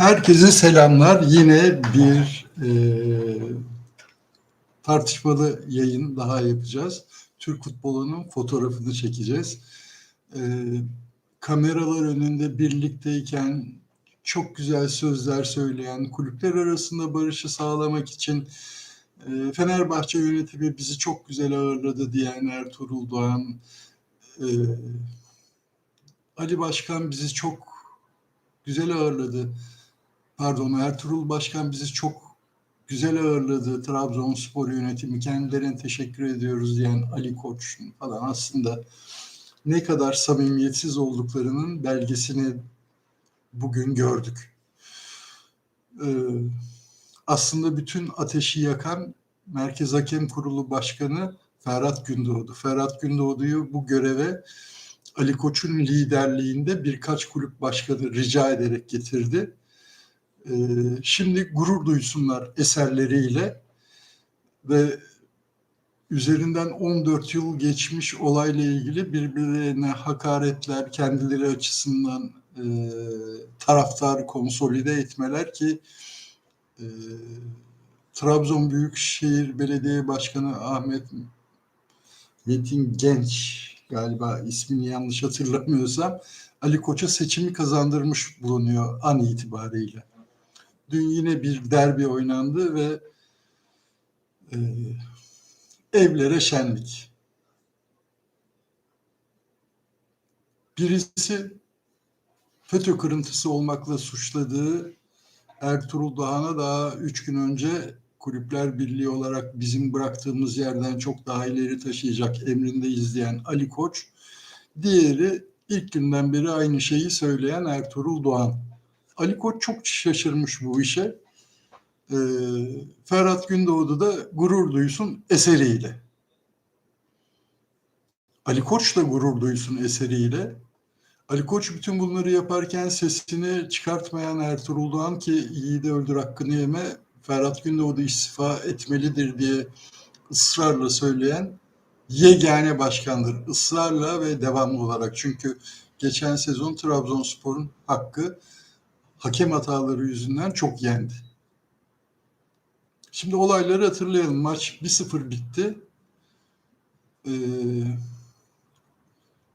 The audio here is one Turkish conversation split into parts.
Herkese selamlar. Yine bir e, tartışmalı yayın daha yapacağız. Türk futbolunun fotoğrafını çekeceğiz. E, kameralar önünde birlikteyken çok güzel sözler söyleyen, kulüpler arasında barışı sağlamak için e, Fenerbahçe yönetimi bizi çok güzel ağırladı diyen Ertuğrul Doğan, e, Ali Başkan bizi çok güzel ağırladı pardon Ertuğrul Başkan bizi çok güzel ağırladı. Trabzonspor yönetimi kendilerine teşekkür ediyoruz diyen Ali Koç falan aslında ne kadar samimiyetsiz olduklarının belgesini bugün gördük. Ee, aslında bütün ateşi yakan Merkez Hakem Kurulu Başkanı Ferhat Gündoğdu. Ferhat Gündoğdu'yu bu göreve Ali Koç'un liderliğinde birkaç kulüp başkanı rica ederek getirdi. Ee, şimdi gurur duysunlar eserleriyle ve üzerinden 14 yıl geçmiş olayla ilgili birbirlerine hakaretler, kendileri açısından e, taraftar konsolide etmeler ki e, Trabzon Büyükşehir Belediye Başkanı Ahmet Metin Genç galiba ismini yanlış hatırlamıyorsam Ali Koç'a seçimi kazandırmış bulunuyor an itibariyle. Dün yine bir derbi oynandı ve e, evlere şenlik. Birisi FETÖ kırıntısı olmakla suçladığı Ertuğrul Doğan'a daha üç gün önce Kulüpler Birliği olarak bizim bıraktığımız yerden çok daha ileri taşıyacak emrinde izleyen Ali Koç. Diğeri ilk günden beri aynı şeyi söyleyen Ertuğrul Doğan. Ali Koç çok şaşırmış bu işe. Ee, Ferhat Gündoğdu da gurur duysun eseriyle. Ali Koç da gurur duysun eseriyle. Ali Koç bütün bunları yaparken sesini çıkartmayan Ertuğrul Doğan ki iyi de öldür hakkını yeme Ferhat Gündoğdu istifa etmelidir diye ısrarla söyleyen yegane başkandır. Israrla ve devamlı olarak. Çünkü geçen sezon Trabzonspor'un hakkı hakem hataları yüzünden çok yendi. Şimdi olayları hatırlayalım. Maç 1-0 bitti. Ee,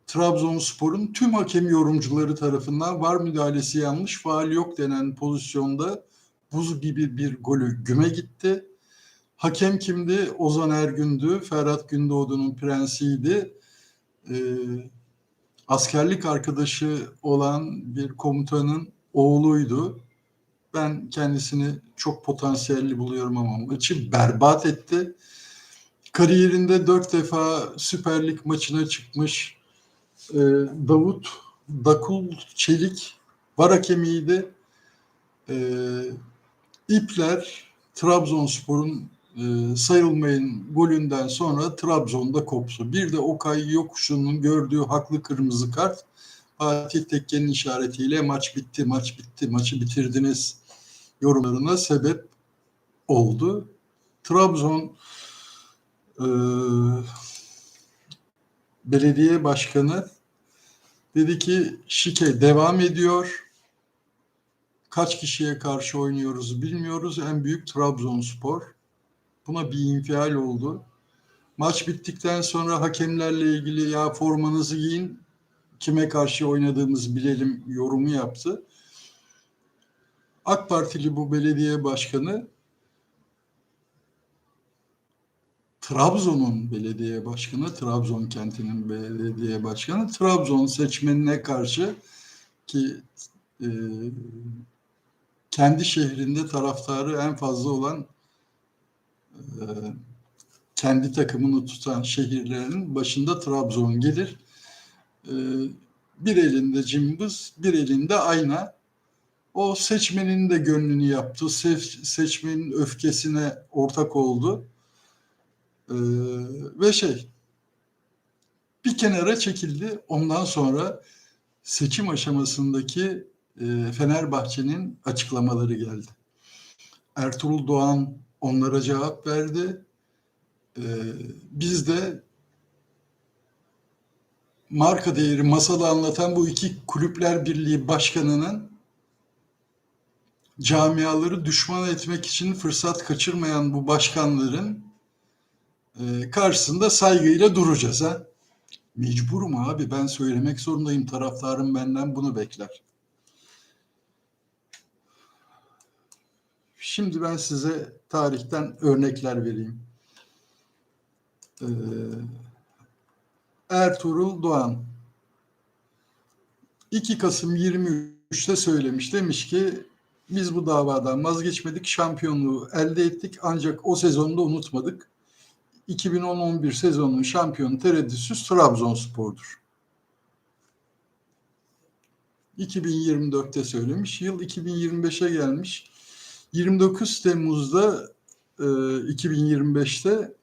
Trabzonspor'un tüm hakem yorumcuları tarafından var müdahalesi yanlış, faal yok denen pozisyonda buz gibi bir golü güme gitti. Hakem kimdi? Ozan Ergün'dü. Ferhat Gündoğdu'nun prensiydi. Ee, askerlik arkadaşı olan bir komutanın oğluydu. Ben kendisini çok potansiyelli buluyorum ama maçı berbat etti. Kariyerinde dört defa Süper Lig maçına çıkmış e, Davut Dakul Çelik var hakemiydi. E, İpler Trabzonspor'un e, sayılmayın golünden sonra Trabzon'da koptu. Bir de Okay Yokuşu'nun gördüğü haklı kırmızı kart Fatih Tekke'nin işaretiyle maç bitti, maç bitti, maçı bitirdiniz yorumlarına sebep oldu. Trabzon e, belediye başkanı dedi ki şike devam ediyor. Kaç kişiye karşı oynuyoruz bilmiyoruz. En büyük Trabzonspor. Buna bir infial oldu. Maç bittikten sonra hakemlerle ilgili ya formanızı giyin kime karşı oynadığımızı bilelim yorumu yaptı. AK Partili bu belediye başkanı Trabzon'un belediye başkanı, Trabzon kentinin belediye başkanı, Trabzon seçmenine karşı ki e, kendi şehrinde taraftarı en fazla olan e, kendi takımını tutan şehirlerin başında Trabzon gelir. E, bir elinde cımbız, bir elinde ayna. O seçmenin de gönlünü yaptı. seçmenin öfkesine ortak oldu. E, ve şey bir kenara çekildi. Ondan sonra seçim aşamasındaki e, Fenerbahçe'nin açıklamaları geldi. Ertuğrul Doğan onlara cevap verdi. E, biz de marka değeri masalı anlatan bu iki kulüpler birliği başkanının camiaları düşman etmek için fırsat kaçırmayan bu başkanların e, karşısında saygıyla duracağız ha. Mecburum abi ben söylemek zorundayım taraftarım benden bunu bekler. Şimdi ben size tarihten örnekler vereyim. Ee, Ertuğrul Doğan 2 Kasım 23'te söylemiş. Demiş ki biz bu davadan vazgeçmedik, şampiyonluğu elde ettik ancak o sezonu da unutmadık. 2010-11 sezonunun şampiyonu tereddütsüz Trabzonspor'dur. 2024'te söylemiş. Yıl 2025'e gelmiş. 29 Temmuz'da e, 2025'te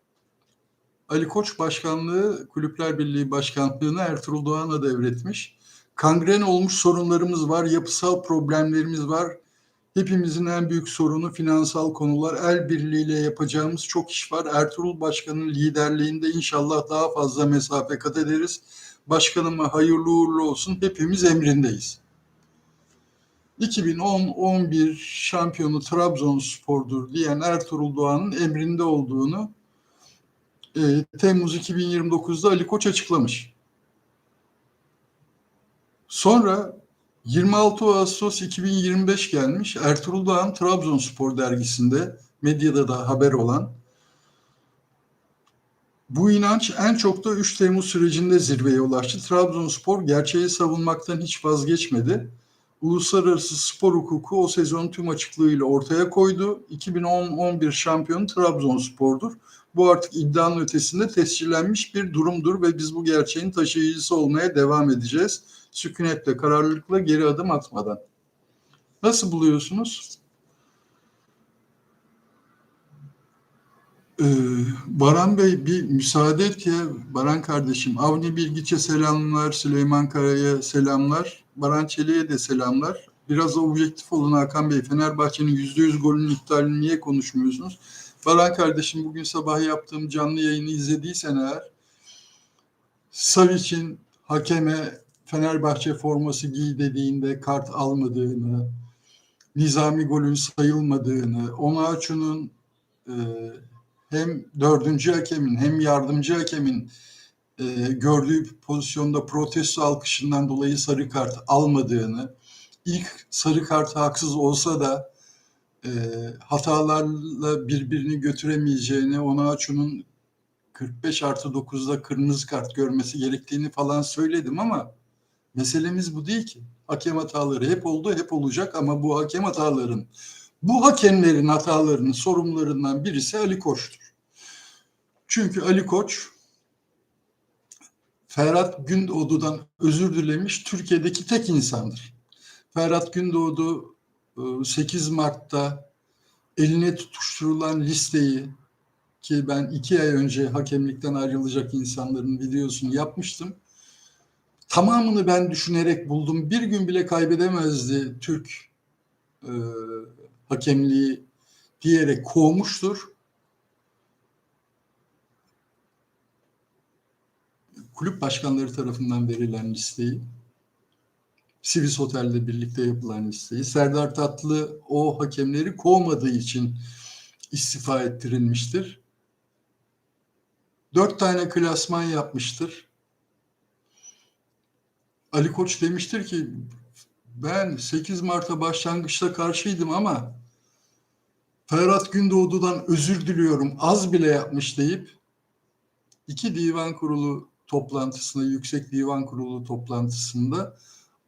Ali Koç başkanlığı Kulüpler Birliği başkanlığını Ertuğrul Doğan'a devretmiş. Kangren olmuş sorunlarımız var, yapısal problemlerimiz var. Hepimizin en büyük sorunu finansal konular. El birliğiyle yapacağımız çok iş var. Ertuğrul Başkan'ın liderliğinde inşallah daha fazla mesafe kat ederiz. Başkanıma hayırlı uğurlu olsun. Hepimiz emrindeyiz. 2010-11 şampiyonu Trabzonspor'dur diyen Ertuğrul Doğan'ın emrinde olduğunu e, Temmuz 2029'da Ali Koç açıklamış. Sonra 26 Ağustos 2025 gelmiş Ertuğrul Doğan Trabzonspor dergisinde medyada da haber olan bu inanç en çok da 3 Temmuz sürecinde zirveye ulaştı. Trabzonspor gerçeği savunmaktan hiç vazgeçmedi. Uluslararası spor hukuku o sezon tüm açıklığıyla ortaya koydu. 2010-11 şampiyonu Trabzonspor'dur. Bu artık iddianın ötesinde tescillenmiş bir durumdur ve biz bu gerçeğin taşıyıcısı olmaya devam edeceğiz. Sükunetle, kararlılıkla geri adım atmadan. Nasıl buluyorsunuz? Ee, Baran Bey bir müsaade et ya Baran kardeşim. Avni Bilgiç'e selamlar, Süleyman Kara'ya selamlar, Baran Çelik'e de selamlar. Biraz objektif olun Hakan Bey. Fenerbahçe'nin %100 golünün iptalini niye konuşmuyorsunuz? Baran kardeşim bugün sabah yaptığım canlı yayını izlediysen eğer Savic'in hakeme Fenerbahçe forması giy dediğinde kart almadığını, Nizami golün sayılmadığını, Onaçu'nun e, hem dördüncü hakemin hem yardımcı hakemin e, gördüğü pozisyonda protesto alkışından dolayı sarı kart almadığını, ilk sarı kart haksız olsa da e, hatalarla birbirini götüremeyeceğini, Onaçu'nun 45 artı 9'da kırmızı kart görmesi gerektiğini falan söyledim ama meselemiz bu değil ki. Hakem hataları hep oldu, hep olacak ama bu hakem hataların, bu hakemlerin hatalarının sorumlularından birisi Ali Koç'tur. Çünkü Ali Koç Ferhat Gündoğdu'dan özür dilemiş Türkiye'deki tek insandır. Ferhat Gündoğdu 8 Mart'ta eline tutuşturulan listeyi ki ben iki ay önce hakemlikten ayrılacak insanların videosunu yapmıştım. Tamamını ben düşünerek buldum. Bir gün bile kaybedemezdi Türk e, hakemliği diyerek kovmuştur. Kulüp başkanları tarafından verilen listeyi Sivis Otel'de birlikte yapılan listeyi. Serdar Tatlı o hakemleri kovmadığı için istifa ettirilmiştir. Dört tane klasman yapmıştır. Ali Koç demiştir ki ben 8 Mart'a başlangıçta karşıydım ama Ferhat Gündoğdu'dan özür diliyorum az bile yapmış deyip iki divan kurulu toplantısında, Yüksek Divan Kurulu toplantısında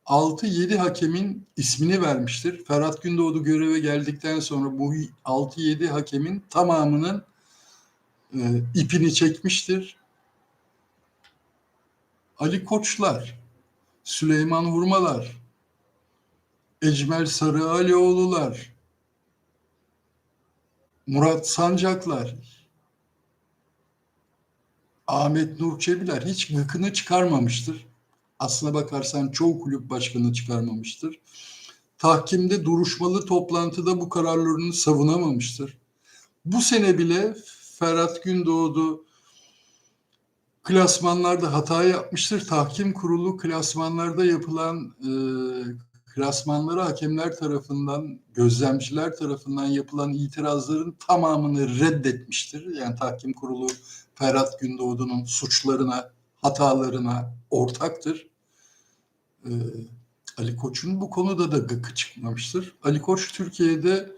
6-7 hakemin ismini vermiştir. Ferhat Gündoğdu göreve geldikten sonra bu 6-7 hakemin tamamının e, ipini çekmiştir. Ali Koçlar, Süleyman Vurmalar, Ecmel Sarıalioğlular, Murat Sancaklar, Ahmet Nur Çebiler hiç gıkını çıkarmamıştır. Aslına bakarsan çoğu kulüp başkanı çıkarmamıştır. Tahkimde duruşmalı toplantıda bu kararlarını savunamamıştır. Bu sene bile Ferhat Gündoğdu klasmanlarda hata yapmıştır. Tahkim kurulu klasmanlarda yapılan e, klasmanlara hakemler tarafından, gözlemciler tarafından yapılan itirazların tamamını reddetmiştir. Yani tahkim kurulu Ferhat Gündoğdu'nun suçlarına, hatalarına ortaktır. Ee, Ali Koç'un bu konuda da gıkı çıkmamıştır. Ali Koç Türkiye'de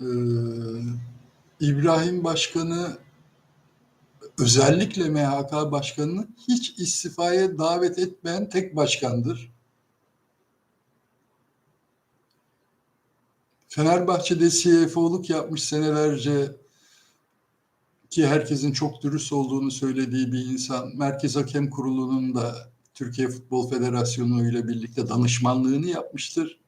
e, İbrahim Başkan'ı özellikle MHK Başkanı'nı hiç istifaya davet etmeyen tek başkandır. Fenerbahçe'de CFO'luk yapmış senelerce ki herkesin çok dürüst olduğunu söylediği bir insan. Merkez Hakem Kurulu'nun da Türkiye Futbol Federasyonu ile birlikte danışmanlığını yapmıştır.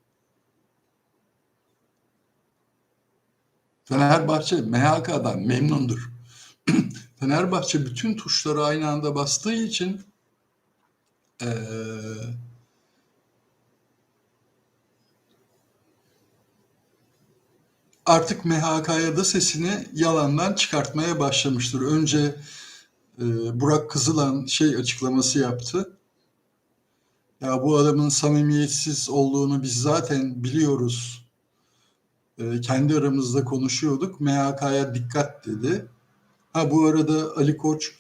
Fenerbahçe MHK'dan memnundur. Fenerbahçe bütün tuşları aynı anda bastığı için ee, artık MHK'ya da sesini yalandan çıkartmaya başlamıştır. Önce e, Burak Kızılan şey açıklaması yaptı. Ya bu adamın samimiyetsiz olduğunu biz zaten biliyoruz. E, kendi aramızda konuşuyorduk. MHK'ya dikkat dedi. Ha bu arada Ali Koç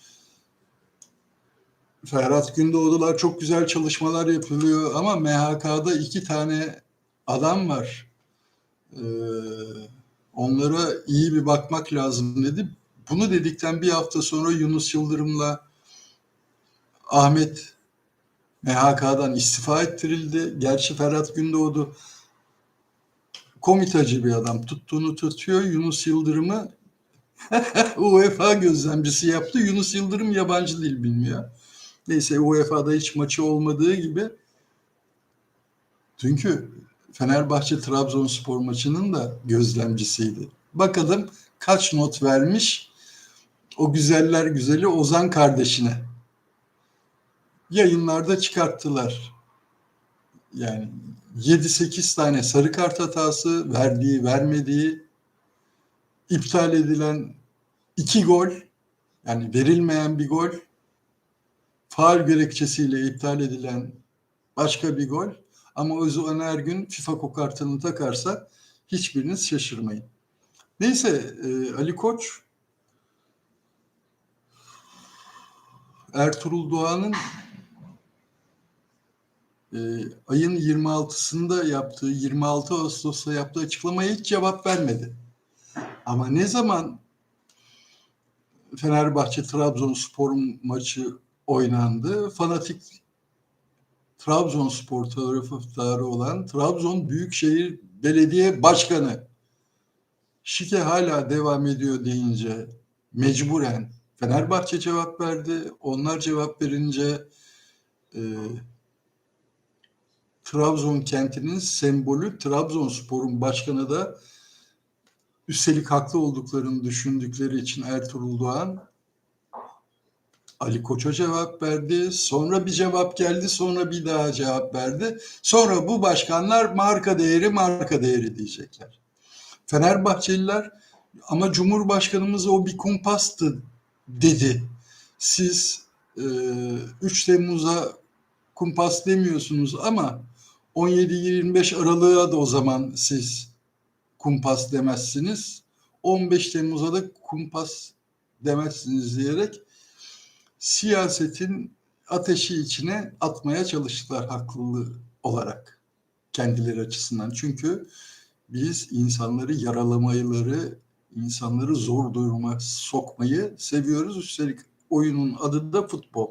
Ferhat Gündoğdular çok güzel çalışmalar yapılıyor ama MHK'da iki tane adam var. Ee, onlara iyi bir bakmak lazım dedi. Bunu dedikten bir hafta sonra Yunus Yıldırım'la Ahmet MHK'dan istifa ettirildi. Gerçi Ferhat Gündoğdu komitacı bir adam. Tuttuğunu tutuyor. Yunus Yıldırım'ı UEFA gözlemcisi yaptı. Yunus Yıldırım yabancı dil bilmiyor. Neyse UEFA'da hiç maçı olmadığı gibi çünkü Fenerbahçe Trabzonspor maçının da gözlemcisiydi. Bakalım kaç not vermiş o güzeller güzeli Ozan kardeşine. Yayınlarda çıkarttılar. Yani 7-8 tane sarı kart hatası, verdiği, vermediği, iptal edilen iki gol, yani verilmeyen bir gol, faal gerekçesiyle iptal edilen başka bir gol. Ama Özcan Ergün FIFA kokartını takarsa hiçbiriniz şaşırmayın. Neyse e, Ali Koç Ertuğrul Doğan'ın e, ayın 26'sında yaptığı 26 Ağustos'ta yaptığı açıklamaya hiç cevap vermedi. Ama ne zaman Fenerbahçe Trabzonspor maçı oynandı. Fanatik Trabzonspor taraftarı olan Trabzon Büyükşehir Belediye Başkanı şike hala devam ediyor deyince mecburen Fenerbahçe cevap verdi. Onlar cevap verince e, Trabzon kentinin sembolü Trabzonspor'un başkanı da üstelik haklı olduklarını düşündükleri için Ertuğrul Doğan Ali Koç'a cevap verdi. Sonra bir cevap geldi. Sonra bir daha cevap verdi. Sonra bu başkanlar marka değeri marka değeri diyecekler. Fenerbahçeliler ama Cumhurbaşkanımız o bir kumpastı dedi. Siz e, 3 Temmuz'a kumpas demiyorsunuz ama 17-25 Aralık'a da o zaman siz kumpas demezsiniz. 15 Temmuz'a da kumpas demezsiniz diyerek siyasetin ateşi içine atmaya çalıştılar haklı olarak kendileri açısından. Çünkü biz insanları yaralamayları, insanları zor duruma sokmayı seviyoruz. Üstelik oyunun adı da futbol.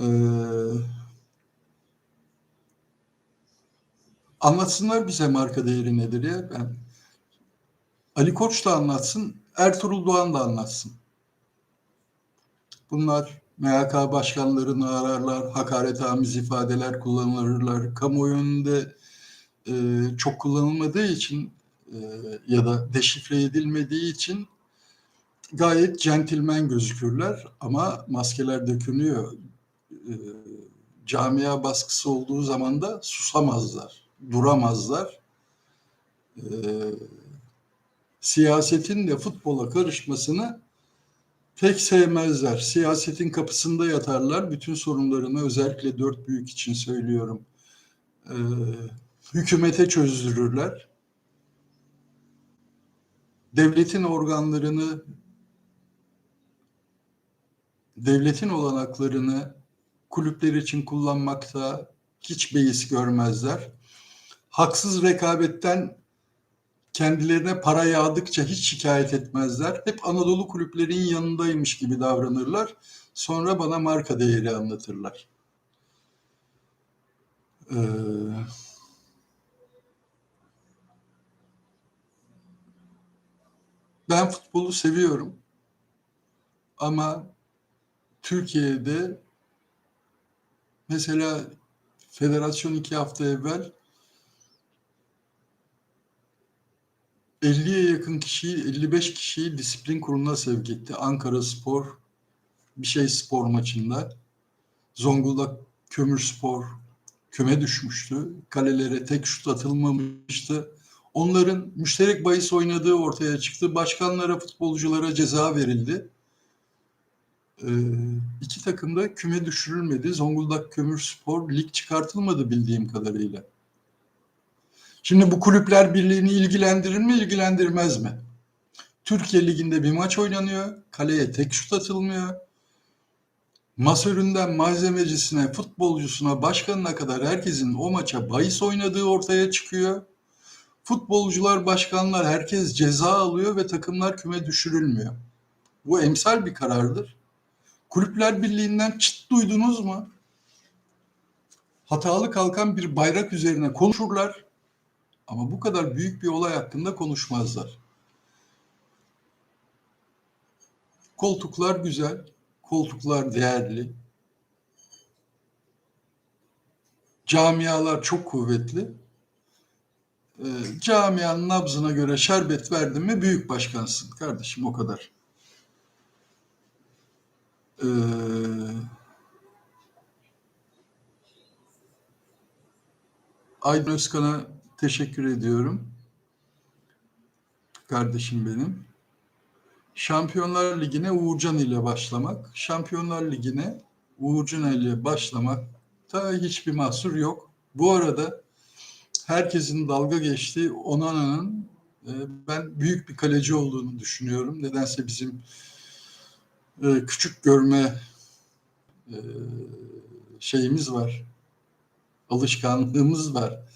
Ee, anlatsınlar bize marka değeri nedir ya. Ben Ali Koç da anlatsın, Ertuğrul Doğan da anlatsın. Bunlar MHK başkanlarını ararlar, hakaretamiz ifadeler kullanırlar. Kamuoyu önünde e, çok kullanılmadığı için e, ya da deşifre edilmediği için gayet centilmen gözükürler ama maskeler dökünüyor. E, camia baskısı olduğu zaman da susamazlar, duramazlar. E, siyasetin de futbola karışmasını pek sevmezler. Siyasetin kapısında yatarlar. Bütün sorunlarını özellikle dört büyük için söylüyorum. e, hükümete çözdürürler. Devletin organlarını, devletin olanaklarını kulüpler için kullanmakta hiç beis görmezler. Haksız rekabetten kendilerine para yağdıkça hiç şikayet etmezler. Hep Anadolu kulüplerin yanındaymış gibi davranırlar. Sonra bana marka değeri anlatırlar. Ee, ben futbolu seviyorum. Ama Türkiye'de mesela federasyon iki hafta evvel 50'ye yakın kişiyi, 55 kişiyi disiplin kuruluna sevk etti. Ankara Spor, bir şey spor maçında. Zonguldak Kömür Spor küme düşmüştü. Kalelere tek şut atılmamıştı. Onların müşterek bahis oynadığı ortaya çıktı. Başkanlara, futbolculara ceza verildi. Ee, iki takım da küme düşürülmedi. Zonguldak Kömür Spor lig çıkartılmadı bildiğim kadarıyla. Şimdi bu kulüpler birliğini ilgilendirir mi, ilgilendirmez mi? Türkiye Ligi'nde bir maç oynanıyor. Kaleye tek şut atılmıyor. Masöründen malzemecisine, futbolcusuna, başkanına kadar herkesin o maça bahis oynadığı ortaya çıkıyor. Futbolcular, başkanlar herkes ceza alıyor ve takımlar küme düşürülmüyor. Bu emsal bir karardır. Kulüpler Birliği'nden çıt duydunuz mu? Hatalı kalkan bir bayrak üzerine konuşurlar ama bu kadar büyük bir olay hakkında konuşmazlar. Koltuklar güzel, koltuklar değerli. Camialar çok kuvvetli. Ee, camianın nabzına göre şerbet verdin mi büyük başkansın kardeşim o kadar. Ee, Aydın Özkan'a teşekkür ediyorum. Kardeşim benim. Şampiyonlar Ligi'ne Uğurcan ile başlamak, Şampiyonlar Ligi'ne Uğurcan ile başlamak da hiçbir mahsur yok. Bu arada herkesin dalga geçtiği Onana'nın e, ben büyük bir kaleci olduğunu düşünüyorum. Nedense bizim e, küçük görme e, şeyimiz var. Alışkanlığımız var.